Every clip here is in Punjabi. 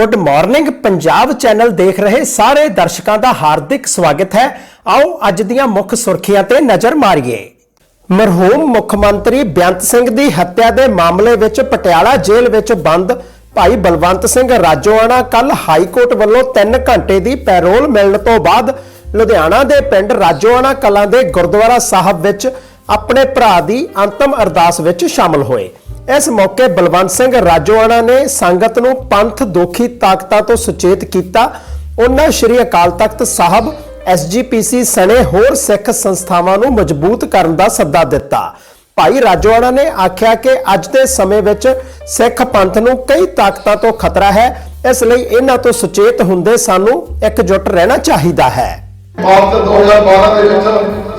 ਗੁੱਡ ਮਾਰਨਿੰਗ ਪੰਜਾਬ ਚੈਨਲ ਦੇਖ ਰਹੇ ਸਾਰੇ ਦਰਸ਼ਕਾਂ ਦਾ ਹਾਰਦਿਕ ਸਵਾਗਤ ਹੈ। ਆਓ ਅੱਜ ਦੀਆਂ ਮੁੱਖ ਸੁਰਖੀਆਂ ਤੇ ਨਜ਼ਰ ਮਾਰੀਏ। ਮਰਹੂਮ ਮੁੱਖ ਮੰਤਰੀ ਬੇਅੰਤ ਸਿੰਘ ਦੀ ਹੱਤਿਆ ਦੇ ਮਾਮਲੇ ਵਿੱਚ ਪਟਿਆਲਾ ਜੇਲ੍ਹ ਵਿੱਚ ਬੰਦ। ਭਾਈ ਬਲਵੰਤ ਸਿੰਘ ਰਾਜੋਆਣਾ ਕੱਲ ਹਾਈ ਕੋਰਟ ਵੱਲੋਂ 3 ਘੰਟੇ ਦੀ ਪੈਰੋਲ ਮਿਲਣ ਤੋਂ ਬਾਅਦ ਲੁਧਿਆਣਾ ਦੇ ਪਿੰਡ ਰਾਜੋਆਣਾ ਕਲਾਂ ਦੇ ਗੁਰਦੁਆਰਾ ਸਾਹਿਬ ਵਿੱਚ ਆਪਣੇ ਭਰਾ ਦੀ ਅੰਤਮ ਅਰਦਾਸ ਵਿੱਚ ਸ਼ਾਮਲ ਹੋਏ। ਇਸ ਮੌਕੇ ਬਲਵੰਤ ਸਿੰਘ ਰਾਜੋਆਣਾ ਨੇ ਸੰਗਤ ਨੂੰ ਪੰਥ ਦੋਖੀ ਤਾਕਤਾਂ ਤੋਂ ਸੁਚੇਤ ਕੀਤਾ। ਉਹਨਾਂ ਸ਼੍ਰੀ ਅਕਾਲ ਤਖਤ ਸਾਹਿਬ ਐਸਜੀਪੀਸੀ ਸਣੇ ਹੋਰ ਸਿੱਖ ਸੰਸਥਾਵਾਂ ਨੂੰ ਮਜ਼ਬੂਤ ਕਰਨ ਦਾ ਸੱਦਾ ਦਿੱਤਾ। ਭਾਈ ਰਾਜੋਆਣਾ ਨੇ ਆਖਿਆ ਕਿ ਅੱਜ ਦੇ ਸਮੇਂ ਵਿੱਚ ਸਿੱਖ ਪੰਥ ਨੂੰ ਕਈ ਤਾਕਤਾਂ ਤੋਂ ਖਤਰਾ ਹੈ। ਇਸ ਲਈ ਇਹਨਾਂ ਤੋਂ ਸੁਚੇਤ ਹੁੰਦੇ ਸਾਨੂੰ ਇਕਜੁੱਟ ਰਹਿਣਾ ਚਾਹੀਦਾ ਹੈ। ਮਾਰਚ 2012 ਦੇ ਵਿੱਚ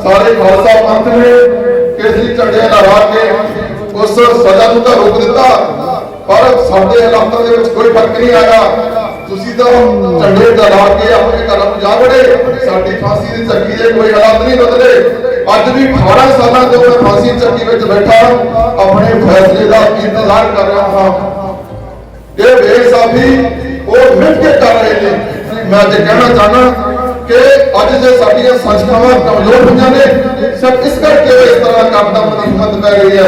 ਸਾਰੇ ਖਾਲਸਾ ਪੰਥ ਨੇ ਕੇਸਰੀ ਝੰਡੇ ਲਹਿਰਾ ਕੇ ਉਸ ਸਜ਼ਾ ਨੂੰ ਤਾਂ ਰੋਕ ਦਿੱਤਾ, ਪਰ ਸਾਡੇ ਹਾਲਾਤਾਂ ਦੇ ਵਿੱਚ ਕੋਈ ਫ਼ਰਕ ਨਹੀਂ ਆਇਆ ਤੁਸੀਂ ਤਾਂ ਝੰਡੇ ਲਹਿਰਾ ਕੇ ਆਪਣੇ ਘਰਾਂ ਨੂੰ ਜਾ ਵੜੇ। ਸਾਡੀ ਫਾਂਸੀ ਦੀ ਚੱਕੀ ਦੇ ਕੋਈ ਹਾਲਾਤ ਨਹੀਂ ਬਦਲੇ। ਅੱਜ ਵੀ 18 ਸਾਲਾਂ ਤੋਂ ਮੈਂ ਫਾਂਸੀ ਦੀ ਚੱਕੀ ਵਿੱਚ ਬੈਠਾ ਆਪਣੇ ਫੈਸਲੇ ਦਾ ਇੰਤਜ਼ਾਰ ਕਰ ਰਿਹਾ ਹਾਂ। ਇਹ ਬੇਇਨਸਾਫੀ ਉਹ ਮਿਟ ਕੇ ਕਰ ਰਹੇ ਨੇ। ਮੈਂ ਅੱਜ ਕਹਿਣਾ ਚਾਹਨਾ ਕਿ ਅੱਜ ਜੇ ਸਾਡੀਆਂ ਸੰਸਥਾਵਾਂ ਕਮਜ਼ੋਰ ਹੋਈਆਂ ਨੇ ਸਿਰਫ ਇਸ ਕਰਕੇ ਇਸ ਤਰ੍ਹਾਂ ਕਰਨ ਦਾ ਮਨਿਮਤ ਪੈ ਰਹੀ ਹੈ।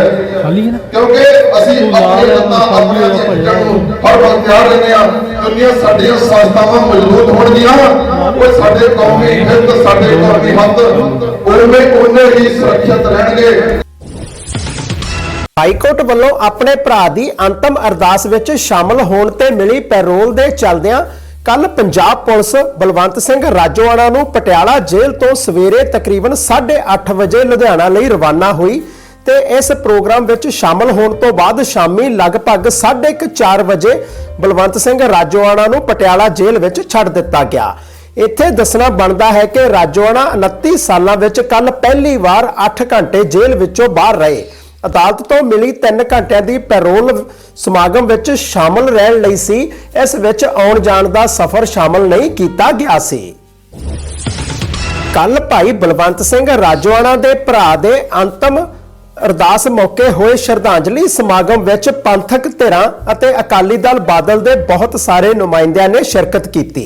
ਕਿਉਂਕਿ ਅਸੀਂ ਆਪਣੇ ਲੱਤਾਂ ਆਪਣੇ ਚਿੱਟਾਂ ਨੂੰ ਹਰ ਵਕਤ ਤਿਆਰ ਰਹਿੰਦੇ ਆ ਦੁਨੀਆ ਸਾਡੀਆਂ ਸੰਸਥਾਵਾਂ ਮਜ਼ਬੂਤ ਹੋਣਗੀਆਂ। ਉਹ ਸਾਡੇ ਕੌਮੀ ਹਿੱਤ ਸਾਡੇ ਕੌਮੀ ਹੱਕ ਉਵੇਂ ਉਵੇਂ ਹੀ ਸੁਰੱਖਿਅਤ ਰਹਿਣਗੇ। ਹਾਈ ਕੋਰਟ ਵੱਲੋਂ ਆਪਣੇ ਭਰਾ ਦੀ ਅੰਤਮ ਅਰਦਾਸ ਵਿੱਚ ਸ਼ਾਮਲ ਹੋਣ ਤੇ ਮਿਲੀ ਪੈਰੋਲ ਦੇ ਚੱਲਦਿਆਂ ਕੱਲ ਪੰਜਾਬ ਪੁਲਿਸ ਬਲਵੰਤ ਸਿੰਘ ਰਾਜੋਆਣਾ ਨੂੰ ਪਟਿਆਲਾ ਜੇਲ੍ਹ ਤੋਂ ਸਵੇਰੇ ਤਕਰੀਬਨ 8:30 ਵਜੇ ਲੁਧਿਆਣਾ ਲਈ ਰਵਾਨਾ ਹੋਈ ਤੇ ਇਸ ਪ੍ਰੋਗਰਾਮ ਵਿੱਚ ਸ਼ਾਮਲ ਹੋਣ ਤੋਂ ਬਾਅਦ ਸ਼ਾਮੀ ਲਗਭਗ 4:30 ਵਜੇ ਬਲਵੰਤ ਸਿੰਘ ਰਾਜੋਆਣਾ ਨੂੰ ਪਟਿਆਲਾ ਜੇਲ੍ਹ ਵਿੱਚ ਛੱਡ ਦਿੱਤਾ ਗਿਆ। ਇੱਥੇ ਦੱਸਣਾ ਬਣਦਾ ਹੈ ਕਿ ਰਾਜੋਆਣਾ 29 ਸਾਲਾਂ ਵਿੱਚ ਕੱਲ ਪਹਿਲੀ ਵਾਰ 8 ਘੰਟੇ ਜੇਲ੍ਹ ਵਿੱਚੋਂ ਬਾਹਰ ਰਹੇ। ਅਦਾਲਤ ਤੋਂ ਮਿਲੀ 3 ਘੰਟਿਆਂ ਦੀ ਪੈਰੋਲ ਸਮਾਗਮ ਵਿੱਚ ਸ਼ਾਮਲ ਰਹਿਣ ਲਈ ਸੀ। ਇਸ ਵਿੱਚ ਆਉਣ ਜਾਣ ਦਾ ਸਫ਼ਰ ਸ਼ਾਮਲ ਨਹੀਂ ਕੀਤਾ ਗਿਆ ਸੀ। ਕੱਲ ਭਾਈ ਬਲਵੰਤ ਸਿੰਘ ਰਾਜੋਆਣਾ ਦੇ ਭਰਾ ਦੇ ਅੰਤਮ ਅਰਦਾਸ ਮੌਕੇ ਹੋਏ ਸ਼ਰਧਾਂਜਲੀ ਸਮਾਗਮ ਵਿੱਚ ਪੰਥਕ ਧਿਰਾਂ ਅਤੇ ਅਕਾਲੀ ਦਲ ਬਾਦਲ ਦੇ ਬਹੁਤ ਸਾਰੇ ਨੁਮਾਇੰਦਿਆਂ ਨੇ ਸ਼ਿਰਕਤ ਕੀਤੀ।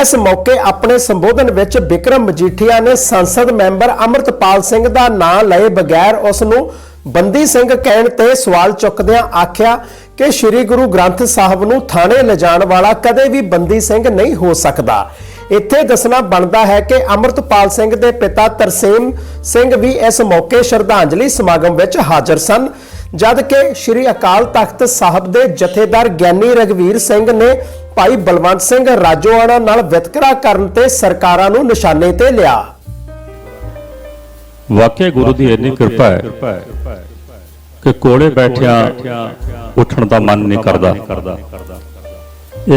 ਇਸ ਮੌਕੇ ਆਪਣੇ ਸੰਬੋਧਨ ਵਿੱਚ ਵਿਕਰਮ ਮਜੀਠੀਆ ਨੇ ਸੰਸਦ ਮੈਂਬਰ ਅਮਰਤਪਾਲ ਸਿੰਘ ਦਾ ਨਾਂ ਲਏ ਬਗੈਰ ਉਸ ਨੂੰ ਬੰਦੀ ਸਿੰਘ ਕਹਿਣ ਤੇ ਸਵਾਲ ਚੁੱਕਦਿਆਂ ਆਖਿਆ ਕਿ ਸ੍ਰੀ ਗੁਰੂ ਗ੍ਰੰਥ ਸਾਹਿਬ ਨੂੰ ਥਾਣੇ ਲਿਜਾਣ ਵਾਲਾ ਕਦੇ ਵੀ ਬੰਦੀ ਸਿੰਘ ਨਹੀਂ ਹੋ ਸਕਦਾ। ਇੱਥੇ ਦੱਸਣਾ ਬਣਦਾ ਹੈ ਕਿ ਅਮਰਤਪਾਲ ਸਿੰਘ ਦੇ ਪਿਤਾ ਤਰਸੇਮ ਸਿੰਘ ਵੀ ਇਸ ਮੌਕੇ ਸ਼ਰਧਾਂਜਲੀ ਸਮਾਗਮ ਵਿੱਚ ਹਾਜ਼ਰ ਸਨ ਜਦ ਕਿ ਸ੍ਰੀ ਅਕਾਲ ਤਖਤ ਸਾਹਿਬ ਦੇ ਜਥੇਦਾਰ ਗਿਆਨੀ ਰਗਵੀਰ ਸਿੰਘ ਨੇ ਭਾਈ ਬਲਵੰਤ ਸਿੰਘ ਰਾਜੋਆਣਾ ਨਾਲ ਵਿਤਕਰਾ ਕਰਨ ਤੇ ਸਰਕਾਰਾਂ ਨੂੰ ਨਿਸ਼ਾਨੇ ਤੇ ਲਿਆ। ਵਾਕਿਆ ਗੁਰੂ ਦੀ ਇੰਨੀ ਕਿਰਪਾ ਹੈ। ਕਿ ਕੋਲੇ ਬੈਠਿਆਂ ਉੱਠਣ ਦਾ ਮਨ ਨਹੀਂ ਕਰਦਾ।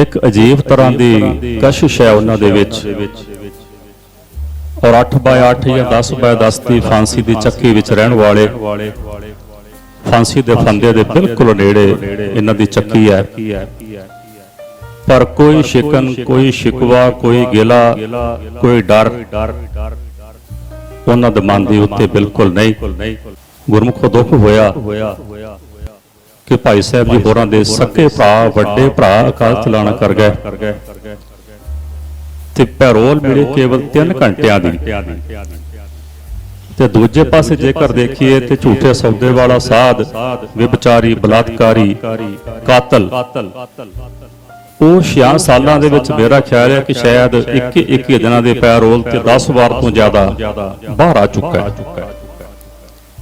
ਇੱਕ ਅਜੀਬ ਤਰ੍ਹਾਂ ਦੀ ਕਸ਼ਿਸ਼ ਹੈ ਉਹਨਾਂ ਦੇ ਵਿੱਚ। ਔਰ 8 ਬਾਏ 8 ਜਾਂ 10 ਬਾਏ 10 ਦੀ ਫਾਂਸੀ ਦੀ ਚੱਕੀ ਵਿੱਚ ਰਹਿਣ ਵਾਲੇ, ਫਾਂਸੀ ਦੇ ਫੰਦੇ ਦੇ ਬਿਲਕੁਲ ਨੇੜੇ ਇਹਨਾਂ ਦੀ ਚੱਕੀ ਹੈ। ਪਰ ਕੋਈ ਸ਼ਿਕਨ, ਕੋਈ ਸ਼ਿਕਵਾ, ਕੋਈ ਗਿਲਾ, ਕੋਈ ਡਰ ਉਹਨਾਂ ਦੇ ਮਨ ਦੇ ਉੱਤੇ ਬਿਲਕੁਲ ਨਹੀਂ। ਗੁਰਮੁਖੋ ਦੁੱਖ ਹੋਇਆ ਕਿ ਭਾਈ ਸਾਹਿਬ ਜੀ ਹੋਰਾਂ ਦੇ ਸੱਕੇ ਭਰਾ ਵੱਡੇ ਭਰਾ ਅਕਾਲ ਚਲਾਣਾ ਕਰ ਗਏ। ਤੇ ਪੈਰੋਲ ਮਿਲੇ ਕੇਵਲ 3 ਘੰਟਿਆਂ ਦੀ। ਤੇ ਦੂਜੇ ਪਾਸੇ ਜੇਕਰ ਦੇਖੀਏ ਤੇ ਝੂਠੇ ਸੌਦੇ ਵਾਲਾ ਸਾਧ ਵਿਭਚਾਰੀ ਬਲਾਤਕਾਰੀ ਕਾਤਲ। ਉਹ 6 ਸਾਲਾਂ ਦੇ ਵਿੱਚ ਮੇਰਾ ਖਿਆਲ ਹੈ ਕਿ ਸ਼ਾਇਦ 21 21 ਦਿਨਾਂ ਦੇ ਪੈਰੋਲ ਤੇ 10 ਵਾਰ ਤੋਂ ਜ਼ਿਆਦਾ ਬਾਹਰ ਆ ਚੁੱਕਾ ਹੈ।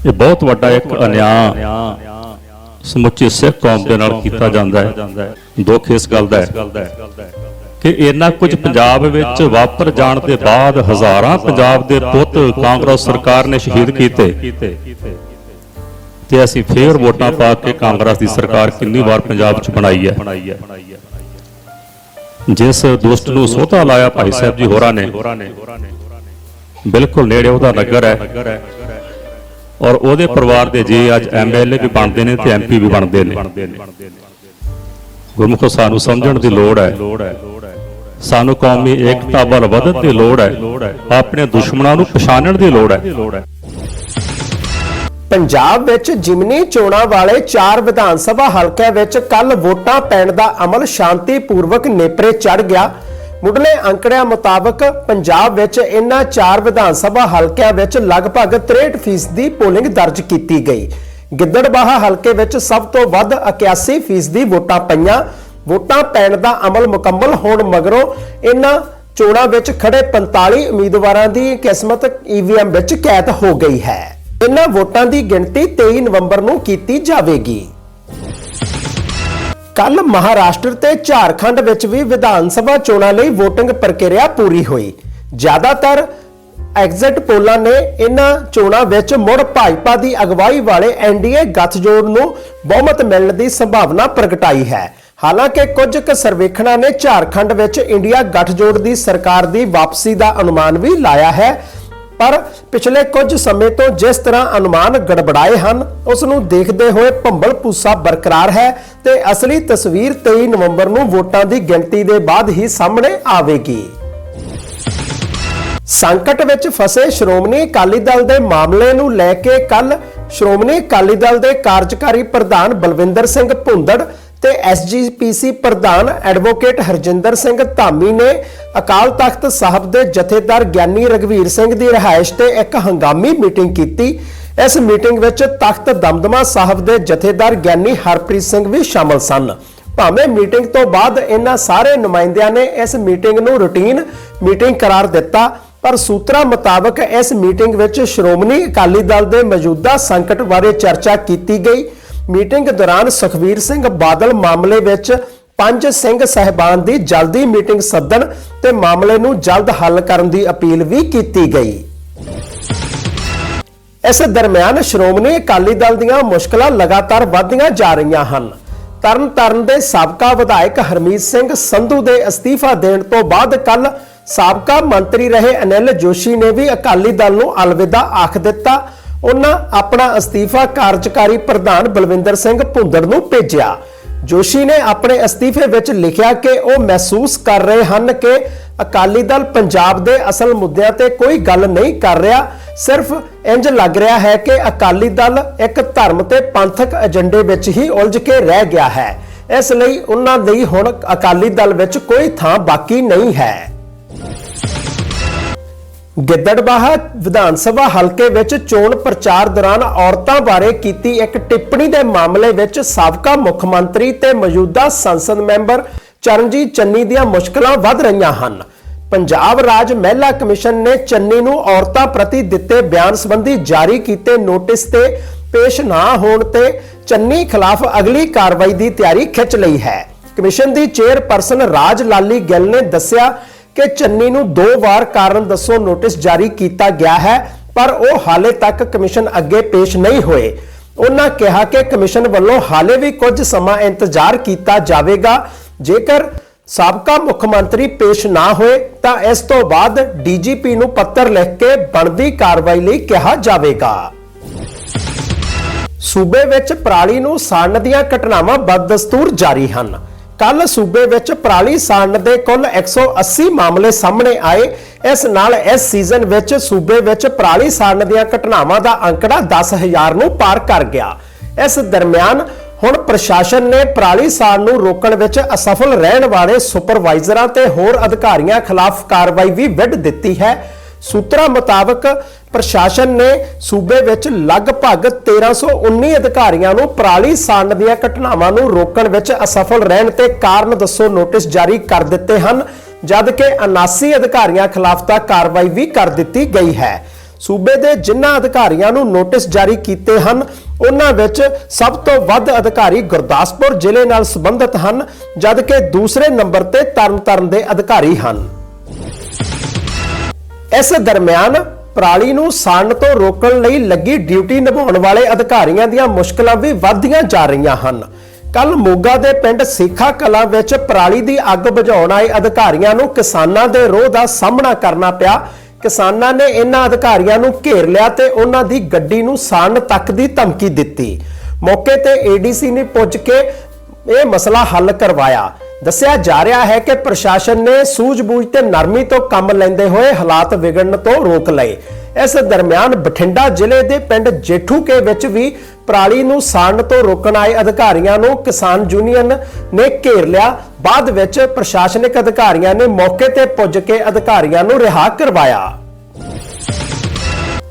ਇਹ ਬਹੁਤ ਵੱਡਾ ਇੱਕ ਅਨਿਆਂ ਸਮੁੱਚੀ ਸਿੱਖ ਕੌਮ ਦੇ ਨਾਲ ਕੀਤਾ ਜਾਂਦਾ ਹੈ। ਦੁੱਖ ਇਸ ਗੱਲ ਦਾ ਹੈ ਕਿ ਇੰਨਾ ਕੁਝ ਪੰਜਾਬ ਵਿੱਚ ਵਾਪਰ ਜਾਣ ਦੇ ਬਾਅਦ ਹਜ਼ਾਰਾਂ ਪੰਜਾਬ ਦੇ ਪੁੱਤ ਕਾਂਗਰਸ ਸਰਕਾਰ ਨੇ ਸ਼ਹੀਦ ਕੀਤੇ ਤੇ ਅਸੀਂ ਫੇਰ ਵੋਟਾਂ ਪਾ ਕੇ ਕਾਂਗਰਸ ਦੀ ਸਰਕਾਰ ਕਿੰਨੀ ਵਾਰ ਪੰਜਾਬ 'ਚ ਬਣਾਈ ਹੈ। ਜਿਸ ਦੋਸਤ ਨੂੰ ਸੋਤਾ ਲਾਇਆ ਭਾਈ ਸਾਹਿਬ ਜੀ ਹੋਰਾਂ ਨੇ, ਬਿਲਕੁਲ ਨੇੜੇ ਉਹਦਾ ਨਗਰ ਹੈ। ਔਰ ਉਹਦੇ ਪਰਿਵਾਰ ਦੇ ਜੀ ਅੱਜ ਐਮਐਲਏ ਵੀ ਬਣਦੇ ਨੇ ਤੇ ਐਮਪੀ ਵੀ ਬਣਦੇ ਨੇ। ਗੁਰਮੁਖੋ, ਸਾਨੂੰ ਸਮਝਣ ਦੀ ਲੋੜ ਹੈ। ਸਾਨੂੰ ਕੌਮੀ ਏਕਤਾ ਵੱਲ ਵਧਣ ਦੀ ਲੋੜ ਹੈ। ਆਪਣੇ ਦੁਸ਼ਮਣਾਂ ਨੂੰ ਪਛਾਣਨ ਦੀ ਲੋੜ ਹੈ। ਪੰਜਾਬ ਵਿੱਚ ਜਿਮਨੀ ਚੋਣਾਂ ਵਾਲੇ ਚਾਰ ਵਿਧਾਨ ਸਭਾ ਹਲਕਿਆਂ ਵਿੱਚ ਕੱਲ ਵੋਟਾਂ ਪੈਣ ਦਾ ਅਮਲ ਸ਼ਾਂਤੀਪੂਰਵਕ ਨੇਪਰੇ ਚੜ ਗਿਆ। ਮੁੱਢਲੇ ਅੰਕੜਿਆਂ ਮੁਤਾਬਕ ਪੰਜਾਬ ਵਿੱਚ ਇਨ੍ਹਾਂ ਚਾਰ ਵਿਧਾਨ ਸਭਾ ਹਲਕਿਆਂ ਵਿੱਚ ਲਗਭਗ 63% ਦੀ ਪੋਲਿੰਗ ਦਰਜ ਕੀਤੀ ਗਈ। ਗਿੱਦੜਬਾਹਾ ਹਲਕੇ ਵਿੱਚ ਸਭ ਤੋਂ ਵੱਧ 81% ਦੀ ਵੋਟਾਂ ਪਈਆਂ। ਵੋਟਾਂ ਪੈਣ ਦਾ ਅਮਲ ਮੁਕੰਮਲ ਹੋਣ ਮਗਰੋਂ ਇਨ੍ਹਾਂ ਚੋਣਾਂ ਵਿੱਚ ਖੜੇ 45 ਉਮੀਦਵਾਰਾਂ ਦੀ ਕਿਸਮਤ ਈਵੀਐਮ ਵਿੱਚ ਕੈਦ ਹੋ ਗਈ ਹੈ। ਇਨ੍ਹਾਂ ਵੋਟਾਂ ਦੀ ਗਿਣਤੀ 23 ਨਵੰਬਰ ਨੂੰ ਕੀਤੀ ਜਾਵੇਗੀ। ਕੱਲ ਮਹਾਰਾਸ਼ਟਰ ਤੇ ਝਾਰਖੰਡ ਵਿੱਚ ਵੀ ਵਿਧਾਨ ਸਭਾ ਚੋਣਾਂ ਲਈ VOTING ਪ੍ਰਕਿਰਿਆ ਪੂਰੀ ਹੋਈ। ਜ਼ਿਆਦਾਤਰ ਐਗਜ਼ਿਟ ਪੋਲਾਂ ਨੇ ਇਹਨਾਂ ਚੋਣਾਂ ਵਿੱਚ ਮੁੜ ਭਾਜਪਾ ਦੀ ਅਗਵਾਈ ਵਾਲੇ ਐਨਡੀਏ ਗੱਠਜੋੜ ਨੂੰ ਬਹੁਮਤ ਮਿਲਣ ਦੀ ਸੰਭਾਵਨਾ ਪ੍ਰਗਟਾਈ ਹੈ। ਹਾਲਾਂਕਿ ਕੁਝ ਕੁ ਸਰਵੇਖਣਾਂ ਨੇ ਝਾਰਖੰਡ ਵਿੱਚ ਇੰਡੀਆ ਗੱਠਜੋੜ ਦੀ ਸਰਕਾਰ ਦੀ ਵਾਪਸੀ ਦਾ ਅਨੁਮਾਨ ਵੀ ਲਾਇਆ ਹੈ। ਪਰ ਪਿਛਲੇ ਕੁਝ ਸਮੇਂ ਤੋਂ ਜਿਸ ਤਰ੍ਹਾਂ ਅਨੁਮਾਨ ਗੜਬੜਾਏ ਹਨ, ਉਸ ਨੂੰ ਦੇਖਦੇ ਹੋਏ ਭੰਬਲ ਪੂਸਾ ਬਰਕਰਾਰ ਹੈ ਤੇ ਅਸਲੀ ਤਸਵੀਰ 23 ਨਵੰਬਰ ਨੂੰ ਵੋਟਾਂ ਦੀ ਗਿਣਤੀ ਦੇ ਬਾਅਦ ਹੀ ਸਾਹਮਣੇ ਆਵੇਗੀ। ਸੰਕਟ ਵਿੱਚ ਫਸੇ ਸ਼੍ਰੋਮਣੀ ਅਕਾਲੀ ਦਲ ਦੇ ਮਾਮਲੇ ਨੂੰ ਲੈ ਕੇ ਕੱਲ ਸ਼੍ਰੋਮਣੀ ਅਕਾਲੀ ਦਲ ਦੇ ਕਾਰਜਕਾਰੀ ਪ੍ਰਧਾਨ ਬਲਵਿੰਦਰ ਸਿੰਘ ਭੁੰਦੜ ਤੇ ਐਸਜੀਪੀਸੀ ਪ੍ਰਧਾਨ ਐਡਵੋਕੇਟ ਹਰਜਿੰਦਰ ਸਿੰਘ ਧਾਮੀ ਨੇ ਅਕਾਲ ਤਖਤ ਸਾਹਿਬ ਦੇ ਜਥੇਦਾਰ ਗਿਆਨੀ ਰਗਵੀਰ ਸਿੰਘ ਦੀ ਰਿਹਾਇਸ਼ ਤੇ ਇੱਕ ਹੰਗਾਮੀ ਮੀਟਿੰਗ ਕੀਤੀ। ਇਸ ਮੀਟਿੰਗ ਵਿੱਚ ਤਖਤ ਦਮਦਮਾ ਸਾਹਿਬ ਦੇ ਜਥੇਦਾਰ ਗਿਆਨੀ ਹਰਪ੍ਰੀਤ ਸਿੰਘ ਵੀ ਸ਼ਾਮਲ ਸਨ। ਭਾਵੇਂ ਮੀਟਿੰਗ ਤੋਂ ਬਾਅਦ ਇਹਨਾਂ ਸਾਰੇ ਨੁਮਾਇੰਦਿਆਂ ਨੇ ਇਸ ਮੀਟਿੰਗ ਨੂੰ ਰੁਟੀਨ ਮੀਟਿੰਗ ਕਰਾਰ ਦਿੱਤਾ, ਪਰ ਸੂਤਰਾਂ ਮੁਤਾਬਕ ਇਸ ਮੀਟਿੰਗ ਵਿੱਚ ਸ਼੍ਰੋਮਣੀ ਅਕਾਲੀ ਦਲ ਦੇ ਮੌਜੂਦਾ ਸੰਕਟ ਬਾਰੇ ਚਰਚਾ ਕੀਤੀ ਗਈ। ਮੀਟਿੰਗ ਦੌਰਾਨ ਸੁਖਵੀਰ ਸਿੰਘ ਬਾਦਲ ਮਾਮਲੇ ਵਿੱਚ ਪੰਜ ਸਿੰਘ ਸਹਿਬਾਨ ਦੀ ਜਲਦੀ ਮੀਟਿੰਗ ਸੱਦਣ ਤੇ ਮਾਮਲੇ ਨੂੰ ਜਲਦ ਹੱਲ ਕਰਨ ਦੀ ਅਪੀਲ ਵੀ ਕੀਤੀ ਗਈ। ਇਸ ਦਰਮਿਆਨ ਸ਼੍ਰੋਮਣੀ ਅਕਾਲੀ ਦਲ ਦੀਆਂ ਮੁਸ਼ਕਲਾਂ ਲਗਾਤਾਰ ਵਧਦੀਆਂ ਜਾ ਰਹੀਆਂ ਹਨ। ਤਰਨਤਾਰਨ ਦੇ ਸਾਬਕਾ ਵਿਧਾਇਕ ਹਰਮੀਤ ਸਿੰਘ ਸੰਧੂ ਦੇ ਅਸਤੀਫਾ ਦੇਣ ਤੋਂ ਬਾਅਦ ਕੱਲ ਸਾਬਕਾ ਮੰਤਰੀ ਰਹੇ ਅਨਿਲ ਜੋਸ਼ੀ ਨੇ ਵੀ ਅਕਾਲੀ ਦਲ ਨੂੰ ਅਲਵਿਦਾ ਆਖ ਦਿੱਤਾ। ਉਹਨਾਂ ਆਪਣਾ ਅਸਤੀਫਾ ਕਾਰਜਕਾਰੀ ਪ੍ਰਧਾਨ ਬਲਵਿੰਦਰ ਸਿੰਘ ਭੁੰਦੜ ਨੂੰ ਭੇਜਿਆ। ਜੋਸ਼ੀ ਨੇ ਆਪਣੇ ਅਸਤੀਫੇ ਵਿੱਚ ਲਿਖਿਆ ਕਿ ਉਹ ਮਹਿਸੂਸ ਕਰ ਰਹੇ ਹਨ ਕਿ ਅਕਾਲੀ ਦਲ ਪੰਜਾਬ ਦੇ ਅਸਲ ਮੁੱਦਿਆਂ ਤੇ ਕੋਈ ਗੱਲ ਨਹੀਂ ਕਰ ਰਿਹਾ। ਸਿਰਫ ਇੰਜ ਲੱਗ ਰਿਹਾ ਹੈ ਕਿ ਅਕਾਲੀ ਦਲ ਇੱਕ ਧਰਮ ਤੇ ਪੰਥਕ ਏਜੰਡੇ ਵਿੱਚ ਹੀ ਉਲਝ ਕੇ ਰਹਿ ਗਿਆ ਹੈ। ਇਸ ਲਈ ਉਹਨਾਂ ਲਈ ਹੁਣ ਅਕਾਲੀ ਦਲ ਵਿੱਚ ਕੋਈ ਥਾਂ ਬਾਕੀ ਨਹੀਂ ਹੈ। ਗਿੱਦੜਬਾਹਾ ਵਿਧਾਨ ਸਭਾ ਹਲਕੇ ਵਿੱਚ ਚੋਣ ਪ੍ਰਚਾਰ ਦੌਰਾਨ ਔਰਤਾਂ ਬਾਰੇ ਕੀਤੀ ਇੱਕ ਟਿੱਪਣੀ ਦੇ ਮਾਮਲੇ ਵਿੱਚ ਸਾਬਕਾ ਮੁੱਖ ਮੰਤਰੀ ਤੇ ਮੌਜੂਦਾ ਸੰਸਦ ਮੈਂਬਰ ਚਰਨਜੀਤ ਚੰਨੀ ਦੀਆਂ ਮੁਸ਼ਕਲਾਂ ਵੱਧ ਰਹੀਆਂ ਹਨ। ਪੰਜਾਬ ਰਾਜ ਮਹਿਲਾ ਕਮਿਸ਼ਨ ਨੇ ਚੰਨੀ ਨੂੰ ਔਰਤਾਂ ਪ੍ਰਤੀ ਦਿੱਤੇ ਬਿਆਨ ਸੰਬੰਧੀ ਜਾਰੀ ਕੀਤੇ ਨੋਟਿਸ ਤੇ ਪੇਸ਼ ਨਾ ਹੋਣ ਤੇ ਚੰਨੀ ਖਿਲਾਫ ਅਗਲੀ ਕਾਰਵਾਈ ਦੀ ਤਿਆਰੀ ਖਿੱਚ ਲਈ ਹੈ। ਕਮਿਸ਼ਨ ਦੀ ਚੇਅਰਪਰਸਨ ਰਾਜ ਲਾਲੀ ਗਿੱਲ ਨੇ ਦੱਸਿਆ ਕਿ ਚੰਨੀ ਨੂੰ ਦੋ ਵਾਰ ਕਾਰਨ ਦੱਸੋ ਨੋਟਿਸ ਜਾਰੀ ਕੀਤਾ ਗਿਆ ਹੈ, ਪਰ ਉਹ ਹਾਲੇ ਤੱਕ ਕਮਿਸ਼ਨ ਅੱਗੇ ਪੇਸ਼ ਨਹੀਂ ਹੋਏ। ਉਹਨਾਂ ਕਿਹਾ ਕਿ ਕਮਿਸ਼ਨ ਵੱਲੋਂ ਹਾਲੇ ਵੀ ਕੁਝ ਸਮਾਂ ਇੰਤਜ਼ਾਰ ਕੀਤਾ ਜਾਵੇਗਾ। ਜੇਕਰ ਸਾਬਕਾ ਮੁੱਖ ਮੰਤਰੀ ਪੇਸ਼ ਨਾ ਹੋਏ, ਤਾਂ ਇਸ ਤੋਂ ਬਾਅਦ ਡੀਜੀਪੀ ਨੂੰ ਪੱਤਰ ਲਿਖ ਕੇ ਬਣਦੀ ਕਾਰਵਾਈ ਲਈ ਕਿਹਾ ਜਾਵੇਗਾ। ਸੂਬੇ ਵਿੱਚ ਪਰਾਲੀ ਨੂੰ ਸਾੜਨ ਦੀਆਂ ਘਟਨਾਵਾਂ ਬਦਦਸਤੂਰ ਜਾਰੀ ਹਨ। ਕੱਲ ਸੂਬੇ ਵਿੱਚ ਪਰਾਲੀ ਸਾੜਨ ਦੇ ਕੁੱਲ 180 ਮਾਮਲੇ ਸਾਹਮਣੇ ਆਏ। ਇਸ ਨਾਲ ਇਸ ਸੀਜ਼ਨ ਵਿੱਚ ਸੂਬੇ ਵਿੱਚ ਪਰਾਲੀ ਸਾੜਨ ਦੀਆਂ ਘਟਨਾਵਾਂ ਦਾ ਅੰਕੜਾ 10000 ਨੂੰ ਪਾਰ ਕਰ ਗਿਆ। ਇਸ ਦਰਮਿਆਨ ਹੁਣ ਪ੍ਰਸ਼ਾਸਨ ਨੇ ਪਰਾਲੀ ਸਾੜ ਨੂੰ ਰੋਕਣ ਵਿੱਚ ਅਸਫਲ ਰਹਿਣ ਵਾਲੇ ਸੁਪਰਵਾਈਜ਼ਰਾਂ ਤੇ ਹੋਰ ਅਧਿਕਾਰੀਆਂ ਖਿਲਾਫ ਕਾਰਵਾਈ ਵੀ ਵਿੱਢ ਦਿੱਤੀ ਹੈ। ਸੂਤਰਾਂ ਮੁਤਾਬਕ ਪ੍ਰਸ਼ਾਸਨ ਨੇ ਸੂਬੇ ਵਿੱਚ ਲਗਭਗ 1319 ਅਧਿਕਾਰੀਆਂ ਨੂੰ ਪਰਾਲੀ ਸਾੜਨ ਦੀਆਂ ਘਟਨਾਵਾਂ ਨੂੰ ਰੋਕਣ ਵਿੱਚ ਅਸਫਲ ਰਹਿਣ ਤੇ ਕਾਰਨ ਦੱਸੋ ਨੋਟਿਸ ਜਾਰੀ ਕਰ ਦਿੱਤੇ ਹਨ ਜਦ ਕਿ 79 ਅਧਿਕਾਰੀਆਂ ਖਿਲਾਫ ਤਾਂ ਕਾਰਵਾਈ ਵੀ ਕਰ ਦਿੱਤੀ ਗਈ ਹੈ। ਸੂਬੇ ਦੇ ਜਿਨ੍ਹਾਂ ਅਧਿਕਾਰੀਆਂ ਨੂੰ ਨੋਟਿਸ ਜਾਰੀ ਕੀਤੇ ਹਨ, ਉਹਨਾਂ ਵਿੱਚ ਸਭ ਤੋਂ ਵੱਧ ਅਧਿਕਾਰੀ ਗੁਰਦਾਸਪੁਰ ਜ਼ਿਲ੍ਹੇ ਨਾਲ ਸੰਬੰਧਿਤ ਹਨ ਜਦ ਕਿ ਦੂਸਰੇ ਨੰਬਰ ਤੇ ਤਰਨਤਾਰਨ ਦੇ ਅਧਿਕਾਰੀ ਹਨ। ਇਸ ਦਰਮਿਆਨ ਪਰਾਲੀ ਨੂੰ ਸਾੜਨ ਤੋਂ ਰੋਕਣ ਲਈ ਲੱਗੀ ਡਿਊਟੀ ਨਿਭਾਉਣ ਵਾਲੇ ਅਧਿਕਾਰੀਆਂ ਦੀਆਂ ਮੁਸ਼ਕਲਾਂ ਵੀ ਵੱਧਦੀਆਂ ਜਾ ਰਹੀਆਂ ਹਨ। ਕੱਲ ਮੋਗਾ ਦੇ ਪਿੰਡ ਸੇਖਾ ਕਲਾ ਵਿੱਚ ਪਰਾਲੀ ਦੀ ਅੱਗ ਬੁਝਾਉਣ ਆਏ ਅਧਿਕਾਰੀਆਂ ਨੂੰ ਕਿਸਾਨਾਂ ਦੇ ਰੋਹ ਦਾ ਸਾਹਮਣਾ ਕਰਨਾ ਪਿਆ। ਕਿਸਾਨਾਂ ਨੇ ਇਹਨਾਂ ਅਧਿਕਾਰੀਆਂ ਨੂੰ ਘੇਰ ਲਿਆ ਤੇ ਉਹਨਾਂ ਦੀ ਗੱਡੀ ਨੂੰ ਸਾੜਨ ਤੱਕ ਦੀ ਧਮਕੀ ਦਿੱਤੀ। ਮੌਕੇ ਤੇ ਏਡੀਸੀ ਨੇ ਪੁੱਜ ਕੇ ਇਹ ਮਸਲਾ ਹੱਲ ਕਰਵਾਇਆ। ਦੱਸਿਆ ਜਾ ਰਿਹਾ ਹੈ ਕਿ ਪ੍ਰਸ਼ਾਸਨ ਨੇ ਸੂਝ-ਬੂਝ ਤੇ ਨਰਮੀ ਤੋਂ ਕੰਮ ਲੈਂਦੇ ਹੋਏ ਹਾਲਾਤ ਵਿਗੜਨ ਤੋਂ ਰੋਕ ਲਏ ਇਸ ਦਰਮਿਆਨ ਬਠਿੰਡਾ ਜ਼ਿਲ੍ਹੇ ਦੇ ਪਿੰਡ ਜੇਠੂਕੇ ਵਿੱਚ ਵੀ ਪਰਾਲੀ ਨੂੰ ਸਾੜਨ ਤੋਂ ਰੋਕਣ ਆਏ ਅਧਿਕਾਰੀਆਂ ਨੂੰ ਕਿਸਾਨ ਯੂਨੀਅਨ ਨੇ ਘੇਰ ਲਿਆ। ਬਾਅਦ ਵਿੱਚ ਪ੍ਰਸ਼ਾਸਨਿਕ ਅਧਿਕਾਰੀਆਂ ਨੇ ਮੌਕੇ ਤੇ ਪੁੱਜ ਕੇ ਅਧਿਕਾਰੀਆਂ ਨੂੰ ਰਿਹਾ ਕਰਵਾਇਆ।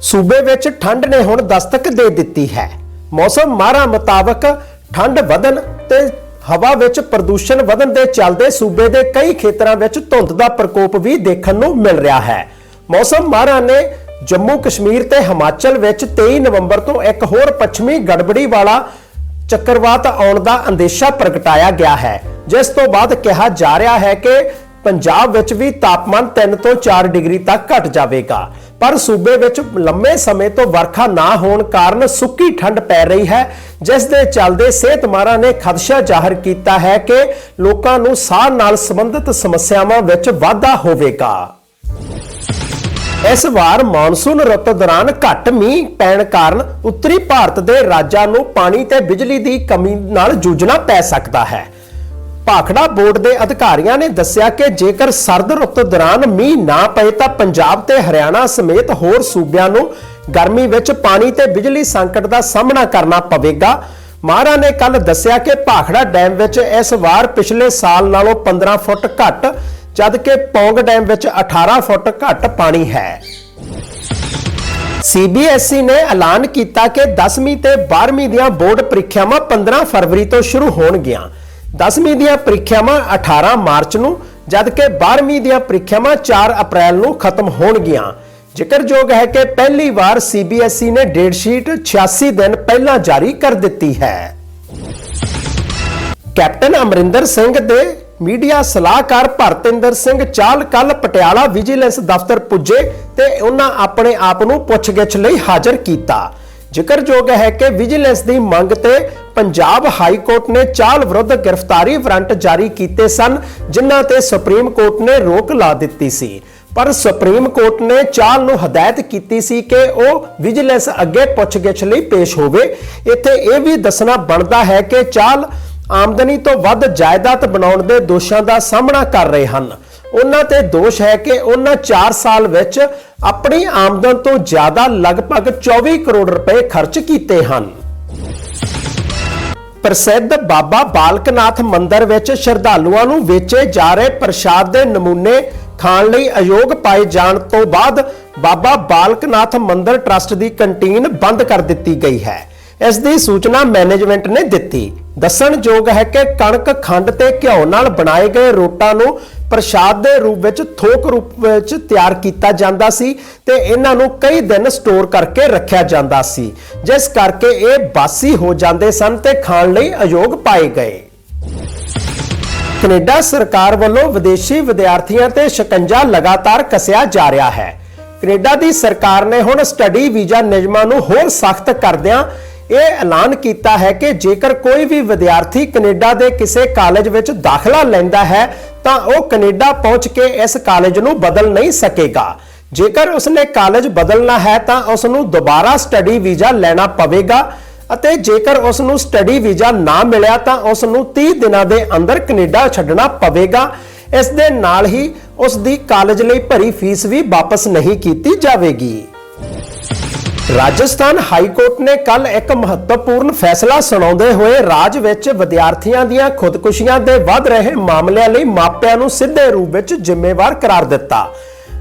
ਸੂਬੇ ਵਿੱਚ ਠੰਡ ਨੇ ਹੁਣ ਦਸਤਕ ਦੇ ਦਿੱਤੀ ਹੈ। ਮੌਸਮ ਮਾਹਰਾਂ ਮੁਤਾਬਕ ਠੰਡ ਵਧਣ ਤੇ ਹਵਾ ਵਿੱਚ ਪ੍ਰਦੂਸ਼ਣ ਵਧਣ ਦੇ ਚੱਲਦੇ ਸੂਬੇ ਦੇ ਕਈ ਖੇਤਰਾਂ ਵਿੱਚ ਧੁੰਦ ਦਾ ਪ੍ਰਕੋਪ ਵੀ ਦੇਖਣ ਨੂੰ ਮਿਲ ਰਿਹਾ ਹੈ। ਮੌਸਮ ਮਾਹਰਾਂ ਨੇ ਜੰਮੂ ਕਸ਼ਮੀਰ ਤੇ ਹਿਮਾਚਲ ਵਿੱਚ 23 ਨਵੰਬਰ ਤੋਂ ਇੱਕ ਹੋਰ ਪੱਛਮੀ ਗੜਬੜੀ ਵਾਲਾ ਚੱਕਰਵਾਤ ਆਉਣ ਦਾ ਅੰਦੇਸ਼ਾ ਪ੍ਰਗਟਾਇਆ ਗਿਆ ਹੈ। ਜਿਸ ਤੋਂ ਬਾਅਦ ਕਿਹਾ ਜਾ ਰਿਹਾ ਹੈ ਕਿ ਪੰਜਾਬ ਵਿੱਚ ਵੀ ਤਾਪਮਾਨ 3 ਤੋਂ 4 ਡਿਗਰੀ ਤੱਕ ਘਟ ਜਾਵੇਗਾ। ਪਰ ਸੂਬੇ ਵਿੱਚ ਲੰਮੇ ਸਮੇਂ ਤੋਂ ਵਰਖਾ ਨਾ ਹੋਣ ਕਾਰਨ ਸੁੱਕੀ ਠੰਡ ਪੈ ਰਹੀ ਹੈ, ਜਿਸ ਦੇ ਚੱਲਦੇ ਸਿਹਤ ਮਾਹਰਾਂ ਨੇ ਖਦਸ਼ਾ ਜ਼ਾਹਰ ਕੀਤਾ ਹੈ ਕਿ ਲੋਕਾਂ ਨੂੰ ਸਾਹ ਨਾਲ ਸੰਬੰਧਿਤ ਸਮੱਸਿਆਵਾਂ ਵਿੱਚ ਵਾਧਾ ਹੋਵੇਗਾ। ਇਸ ਵਾਰ ਮੌਨਸੂਨ ਰੁੱਤ ਦੌਰਾਨ ਘੱਟ ਮੀਂਹ ਪੈਣ ਕਾਰਨ ਉੱਤਰੀ ਭਾਰਤ ਦੇ ਰਾਜਾਂ ਨੂੰ ਪਾਣੀ ਤੇ ਬਿਜਲੀ ਦੀ ਕਮੀ ਨਾਲ ਜੂਝਣਾ ਪੈ ਸਕਦਾ ਹੈ। ਭਾਖੜਾ ਬੋਰਡ ਦੇ ਅਧਿਕਾਰੀਆਂ ਨੇ ਦੱਸਿਆ ਕਿ ਜੇਕਰ ਸਰਦ ਰੁੱਤ ਦੌਰਾਨ ਮੀਂਹ ਨਾ ਪਏ ਤਾਂ ਪੰਜਾਬ ਤੇ ਹਰਿਆਣਾ ਸਮੇਤ ਹੋਰ ਸੂਬਿਆਂ ਨੂੰ ਗਰਮੀ ਵਿੱਚ ਪਾਣੀ ਤੇ ਬਿਜਲੀ ਸੰਕਟ ਦਾ ਸਾਹਮਣਾ ਕਰਨਾ ਪਵੇਗਾ। ਮਾਹਰਾਂ ਨੇ ਕੱਲ ਦੱਸਿਆ ਕਿ ਭਾਖੜਾ ਡੈਮ ਵਿੱਚ ਇਸ ਵਾਰ ਪਿਛਲੇ ਸਾਲ ਨਾਲੋਂ 15 ਫੁੱਟ ਘੱਟ, ਜਦਕਿ ਪੌਂਗ ਡੈਮ ਵਿੱਚ 18 ਫੁੱਟ ਘੱਟ ਪਾਣੀ ਹੈ। ਸੀਬੀਐਸਈ ਨੇ ਐਲਾਨ ਕੀਤਾ ਕਿ 10ਵੀਂ ਤੇ 12ਵੀਂ ਦੀਆਂ ਬੋਰਡ ਪ੍ਰੀਖਿਆਵਾਂ 15 ਫਰਵਰੀ ਤੋਂ ਸ਼ੁਰੂ ਹੋਣਗੀਆਂ। 10ਵੀਂ ਦੀਆਂ ਪ੍ਰੀਖਿਆਵਾਂ 18 ਮਾਰਚ ਨੂੰ, ਜਦਕਿ 12ਵੀਂ ਦੀਆਂ ਪ੍ਰੀਖਿਆਵਾਂ 4 ਅਪ੍ਰੈਲ ਨੂੰ ਖਤਮ ਹੋਣਗੀਆਂ। ਜ਼ਿਕਰਯੋਗ ਹੈ ਕਿ ਪਹਿਲੀ ਵਾਰ ਸੀਬੀਐਸਈ ਨੇ ਡੇਟ ਸ਼ੀਟ 86 ਦਿਨ ਪਹਿਲਾਂ ਜਾਰੀ ਕਰ ਦਿੱਤੀ ਹੈ। ਕੈਪਟਨ ਅਮਰਿੰਦਰ ਸਿੰਘ ਦੇ ਮੀਡੀਆ ਸਲਾਹਕਾਰ ਭਰਤਿੰਦਰ ਸਿੰਘ ਚਾਲ ਕੱਲ ਪਟਿਆਲਾ ਵਿਜੀਲੈਂਸ ਦਫ਼ਤਰ ਪੁੱਜੇ ਤੇ ਉਹਨਾਂ ਆਪਣੇ ਆਪ ਨੂੰ ਪੁੱਛਗਿੱਛ ਲਈ ਹਾਜ਼ਰ ਕੀਤਾ। ਜ਼ਿਕਰਯੋਗ ਹੈ ਕਿ ਵਿਜੀਲੈਂਸ ਦੀ ਮੰਗ ਤੇ ਪੰਜਾਬ ਹਾਈ ਕੋਰਟ ਨੇ ਚਾਲ ਵਿਰੁੱਧ ਗ੍ਰਿਫਤਾਰੀ ਵਾਰੰਟ ਜਾਰੀ ਕੀਤੇ ਸਨ, ਜਿਨ੍ਹਾਂ ਤੇ ਸੁਪਰੀਮ ਕੋਰਟ ਨੇ ਰੋਕ ਲਾ ਦਿੱਤੀ ਸੀ। ਪਰ ਸੁਪਰੀਮ ਕੋਰਟ ਨੇ ਚਾਲ ਨੂੰ ਹਦਾਇਤ ਕੀਤੀ ਸੀ ਕਿ ਉਹ ਵਿਜੀਲੈਂਸ ਅੱਗੇ ਪੁੱਛਗਿੱਛ ਲਈ ਪੇਸ਼ ਹੋਵੇ। ਇੱਥੇ ਇਹ ਵੀ ਦੱਸਣਾ ਬਣਦਾ ਹੈ ਕਿ ਚਾਲ ਆਮਦਨੀ ਤੋਂ ਵੱਧ ਜਾਇਦਾਦ ਬਣਾਉਣ ਦੇ ਦੋਸ਼ਾਂ ਦਾ ਸਾਹਮਣਾ ਕਰ ਰਹੇ ਹਨ। ਉਹਨਾਂ ਤੇ ਦੋਸ਼ ਹੈ ਕਿ ਉਹਨਾਂ 4 ਸਾਲ ਵਿੱਚ ਆਪਣੀ ਆਮਦਨ ਤੋਂ ਜ਼ਿਆਦਾ ਲਗਭਗ 24 ਕਰੋੜ ਰੁਪਏ ਖਰਚ ਕੀਤੇ ਹਨ। ਪ੍ਰਸਿੱਧ ਬਾਬਾ ਬਾਲਕਨਾਥ ਮੰਦਿਰ ਵਿੱਚ ਸ਼ਰਧਾਲੂਆਂ ਨੂੰ ਵੇਚੇ ਜਾ ਰਹੇ ਪ੍ਰਸ਼ਾਦ ਦੇ ਨਮੂਨੇ ਖਾਣ ਲਈ ਅਯੋਗ ਪਾਏ ਜਾਣ ਤੋਂ ਬਾਅਦ ਬਾਬਾ ਬਾਲਕਨਾਥ ਮੰਦਿਰ ਟਰੱਸਟ ਦੀ ਕੰਟੀਨ ਬੰਦ ਕਰ ਦਿੱਤੀ ਗਈ ਹੈ। ਇਸ ਦੀ ਸੂਚਨਾ ਮੈਨੇਜਮੈਂਟ ਨੇ ਦਿੱਤੀ। ਦੱਸਣਯੋਗ ਹੈ ਕਿ ਕਣਕ ਖੰਡ ਤੇ ਘਿਓ ਨਾਲ ਬਣਾਏ ਗਏ ਰੋਟਾਂ ਨੂੰ ਪ੍ਰਸ਼ਾਦ ਦੇ ਰੂਪ ਵਿੱਚ, ਥੋਕ ਰੂਪ ਵਿੱਚ ਤਿਆਰ ਕੀਤਾ ਜਾਂਦਾ ਸੀ ਤੇ ਇਹਨਾਂ ਨੂੰ ਕਈ ਦਿਨ ਸਟੋਰ ਕਰਕੇ ਰੱਖਿਆ ਜਾਂਦਾ ਸੀ, ਜਿਸ ਕਰਕੇ ਇਹ ਬਾਸੀ ਹੋ ਜਾਂਦੇ ਸਨ ਤੇ ਖਾਣ ਲਈ ਅਯੋਗ ਪਾਏ ਗਏ। ਕੈਨੇਡਾ ਸਰਕਾਰ ਵੱਲੋਂ ਵਿਦੇਸ਼ੀ ਵਿਦਿਆਰਥੀਆਂ ਤੇ ਸ਼ਿਕੰਜਾ ਲਗਾਤਾਰ ਕੱਸਿਆ ਜਾ ਰਿਹਾ ਹੈ। ਕੈਨੇਡਾ ਦੀ ਸਰਕਾਰ ਨੇ ਹੁਣ ਸਟੱਡੀ ਵੀਜ਼ਾ ਨਿਯਮਾਂ ਨੂੰ ਹੋਰ ਸਖਤ ਕਰਦਿਆਂ ਇਹ ਐਲਾਨ ਕੀਤਾ ਹੈ ਕਿ ਜੇਕਰ ਕੋਈ ਵੀ ਵਿਦਿਆਰਥੀ ਕੈਨੇਡਾ ਦੇ ਕਿਸੇ ਕਾਲਜ ਵਿੱਚ ਦਾਖਲਾ ਲੈਂਦਾ ਹੈ, ਤਾਂ ਉਹ ਕੈਨੇਡਾ ਪਹੁੰਚ ਕੇ ਇਸ ਕਾਲਜ ਨੂੰ ਬਦਲ ਨਹੀਂ ਸਕੇਗਾ। ਜੇਕਰ ਉਸਨੇ ਕਾਲਜ ਬਦਲਣਾ ਹੈ, ਤਾਂ ਉਸ ਨੂੰ ਦੁਬਾਰਾ ਸਟੱਡੀ ਵੀਜ਼ਾ ਲੈਣਾ ਪਵੇਗਾ ਅਤੇ ਜੇਕਰ ਉਸ ਨੂੰ ਸਟੱਡੀ ਵੀਜ਼ਾ ਨਾ ਮਿਲਿਆ, ਤਾਂ ਉਸ ਨੂੰ 30 ਦਿਨਾਂ ਦੇ ਅੰਦਰ ਕੈਨੇਡਾ ਛੱਡਣਾ ਪਵੇਗਾ। ਇਸ ਦੇ ਨਾਲ ਹੀ ਉਸ ਦੀ ਕਾਲਜ ਲਈ ਭਰੀ ਫੀਸ ਵੀ ਵਾਪਸ ਨਹੀਂ ਕੀਤੀ ਜਾਵੇਗੀ। ਰਾਜਸਥਾਨ ਹਾਈ ਕੋਰਟ ਨੇ ਕੱਲ ਇੱਕ ਮਹੱਤਵਪੂਰਨ ਫੈਸਲਾ ਸੁਣਾਉਂਦੇ ਹੋਏ ਰਾਜ ਵਿੱਚ ਵਿਦਿਆਰਥੀਆਂ ਦੀਆਂ ਖੁਦਕੁਸ਼ੀਆਂ ਦੇ ਵੱਧ ਰਹੇ ਮਾਮਲਿਆਂ ਲਈ ਮਾਪਿਆਂ ਨੂੰ ਸਿੱਧੇ ਰੂਪ ਵਿੱਚ ਜ਼ਿੰਮੇਵਾਰ ਕਰਾਰ ਦਿੱਤਾ।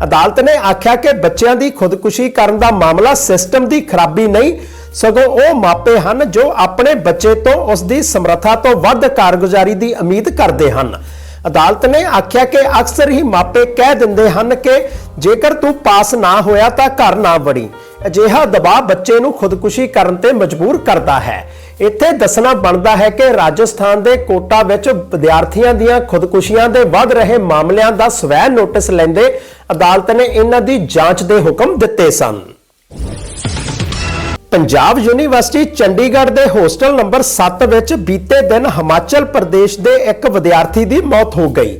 ਅਦਾਲਤ ਨੇ ਆਖਿਆ ਕਿ ਬੱਚਿਆਂ ਦੀ ਖੁਦਕੁਸ਼ੀ ਕਰਨ ਦਾ ਮਾਮਲਾ ਸਿਸਟਮ ਦੀ ਖਰਾਬੀ ਨਹੀਂ, ਸਗੋਂ ਉਹ ਮਾਪੇ ਹਨ ਜੋ ਆਪਣੇ ਬੱਚੇ ਤੋਂ ਉਸ ਦੀ ਸਮਰੱਥਾ ਤੋਂ ਵੱਧ ਕਾਰਗੁਜ਼ਾਰੀ ਦੀ ਉਮੀਦ ਕਰਦੇ ਹਨ। ਅਦਾਲਤ ਨੇ ਆਖਿਆ ਕਿ ਅਕਸਰ ਹੀ ਮਾਪੇ ਕਹਿ ਦਿੰਦੇ ਹਨ ਕਿ ਜੇਕਰ ਤੂੰ ਪਾਸ ਨਾ ਹੋਇਆ ਤਾਂ ਘਰ ਨਾ ਵੜੀ। ਅਜਿਹਾ ਦਬਾਅ ਬੱਚੇ ਨੂੰ ਖੁਦਕੁਸ਼ੀ ਕਰਨ ਤੇ ਮਜਬੂਰ ਕਰਦਾ ਹੈ। ਇੱਥੇ ਦੱਸਣਾ ਬਣਦਾ ਹੈ ਕਿ ਰਾਜਸਥਾਨ ਦੇ ਕੋਟਾ ਵਿੱਚ ਵਿਦਿਆਰਥੀਆਂ ਦੀਆਂ ਖੁਦਕੁਸ਼ੀਆਂ ਦੇ ਵੱਧ ਰਹੇ ਮਾਮਲਿਆਂ ਦਾ ਸਵੈ ਨੋਟਿਸ ਲੈਂਦੇ ਅਦਾਲਤ ਨੇ ਇਹਨਾਂ ਦੀ ਜਾਂਚ ਦੇ ਹੁਕਮ ਦਿੱਤੇ ਸਨ। ਪੰਜਾਬ ਯੂਨੀਵਰਸਿਟੀ ਚੰਡੀਗੜ੍ਹ ਦੇ ਹੋਸਟਲ ਨੰਬਰ 7 ਵਿੱਚ ਬੀਤੇ ਦਿਨ ਹਿਮਾਚਲ ਪ੍ਰਦੇਸ਼ ਦੇ ਇੱਕ ਵਿਦਿਆਰਥੀ ਦੀ ਮੌਤ ਹੋ ਗਈ।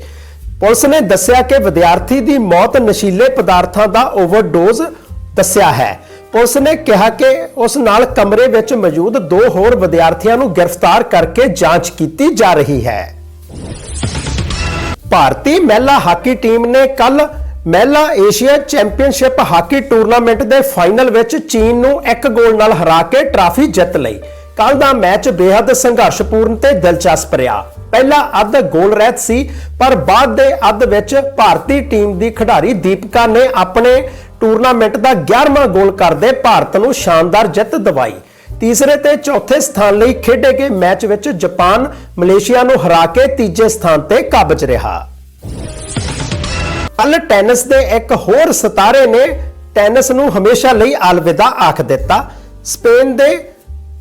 ਪੁਲਿਸ ਨੇ ਦੱਸਿਆ ਕਿ ਵਿਦਿਆਰਥੀ ਦੀ ਮੌਤ ਨਸ਼ੀਲੇ ਪਦਾਰਥਾਂ ਦਾ ਓਵਰਡੋਜ਼ ਦੱਸਿਆ ਹੈ। ਪੁਲਿਸ ਨੇ ਕਿਹਾ ਕਿ ਉਸ ਨਾਲ ਕਮਰੇ ਵਿੱਚ ਮੌਜੂਦ ਦੋ ਹੋਰ ਵਿਦਿਆਰਥੀਆਂ ਨੂੰ ਗ੍ਰਿਫਤਾਰ ਕਰਕੇ ਜਾਂਚ ਕੀਤੀ ਜਾ ਰਹੀ ਹੈ। ਭਾਰਤੀ ਮਹਿਲਾ ਹਾਕੀ ਟੀਮ ਨੇ ਕੱਲ ਮਹਿਲਾ ਏਸ਼ੀਆ ਚੈਂਪੀਅਨਸ਼ਿਪ ਹਾਕੀ ਟੂਰਨਾਮੈਂਟ ਦੇ ਫਾਈਨਲ ਵਿੱਚ ਚੀਨ ਨੂੰ ਇੱਕ ਗੋਲ ਨਾਲ ਹਰਾ ਕੇ ਟਰਾਫੀ ਜਿੱਤ ਲਈ। ਕੱਲ ਦਾ ਮੈਚ ਬੇहद ਸੰਘਰਸ਼ਪੂਰਨ ਤੇ ਦਿਲਚਸਪ ਰਿਹਾ। ਪਹਿਲਾ ਅੱਧ ਗੋਲ ਰਹਿਤ ਸੀ, ਪਰ ਬਾਅਦ ਦੇ ਅੱਧ ਵਿੱਚ ਭਾਰਤੀ ਟੀਮ ਦੀ ਖਿਡਾਰੀ ਦੀਪਿਕਾ ਨੇ ਆਪਣੇ ਟੂਰਨਾਮੈਂਟ ਦਾ 11ਵਾਂ ਗੋਲ ਕਰਦੇ ਭਾਰਤ ਨੂੰ ਸ਼ਾਨਦਾਰ ਜਿੱਤ ਦਿਵਾਈ। ਤੀਸਰੇ ਤੇ ਚੌਥੇ ਸਥਾਨ ਲਈ ਖੇਡੇ ਗਏ ਮੈਚ ਵਿੱਚ ਜਾਪਾਨ ਮਲੇਸ਼ੀਆ ਨੂੰ ਹਰਾ ਕੇ ਤੀਜੇ ਸਥਾਨ ਤੇ ਕਾਬਜ ਰਿਹਾ। ਕੱਲ ਟੈਨਿਸ ਦੇ ਇੱਕ ਹੋਰ ਸਿਤਾਰੇ ਨੇ ਟੈਨਿਸ ਨੂੰ ਹਮੇਸ਼ਾ ਲਈ ਅਲਵਿਦਾ ਆਖ ਦਿੱਤਾ। ਸਪੇਨ ਦੇ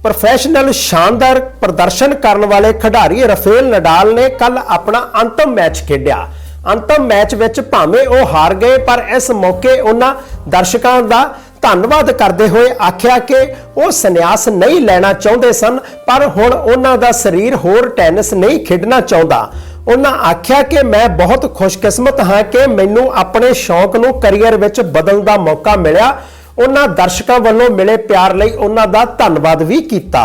ਪ੍ਰੋਫੈਸ਼ਨਲ ਸ਼ਾਨਦਾਰ ਪ੍ਰਦਰਸ਼ਨ ਕਰਨ ਵਾਲੇ ਖਿਡਾਰੀ ਰਫੇਲ ਨਡਾਲ ਨੇ ਕੱਲ ਆਪਣਾ ਅੰਤਮ ਮੈਚ ਖੇਡਿਆ। ਅੰਤਮ ਮੈਚ ਵਿੱਚ ਭਾਵੇਂ ਉਹ ਹਾਰ ਗਏ, ਪਰ ਇਸ ਮੌਕੇ ਉਹਨਾਂ ਦਰਸ਼ਕਾਂ ਦਾ ਧੰਨਵਾਦ ਕਰਦੇ ਹੋਏ ਆਖਿਆ ਕਿ ਉਹ ਸੰਨਿਆਸ ਨਹੀਂ ਲੈਣਾ ਚਾਹੁੰਦੇ ਸਨ, ਪਰ ਹੁਣ ਉਹਨਾਂ ਦਾ ਸਰੀਰ ਹੋਰ ਟੈਨਿਸ ਨਹੀਂ ਖੇਡਣਾ ਚਾਹੁੰਦਾ। ਉਹਨਾਂ ਆਖਿਆ ਕਿ ਮੈਂ ਬਹੁਤ ਖੁਸ਼ਕਿਸਮਤ ਹਾਂ ਕਿ ਮੈਨੂੰ ਆਪਣੇ ਸ਼ੌਂਕ ਨੂੰ ਕੈਰੀਅਰ ਵਿੱਚ ਬਦਲਣ ਦਾ ਮੌਕਾ ਮਿਲਿਆ। ਉਹਨਾਂ ਦਰਸ਼ਕਾਂ ਵੱਲੋਂ ਮਿਲੇ ਪਿਆਰ ਲਈ ਉਹਨਾਂ ਦਾ ਧੰਨਵਾਦ ਵੀ ਕੀਤਾ।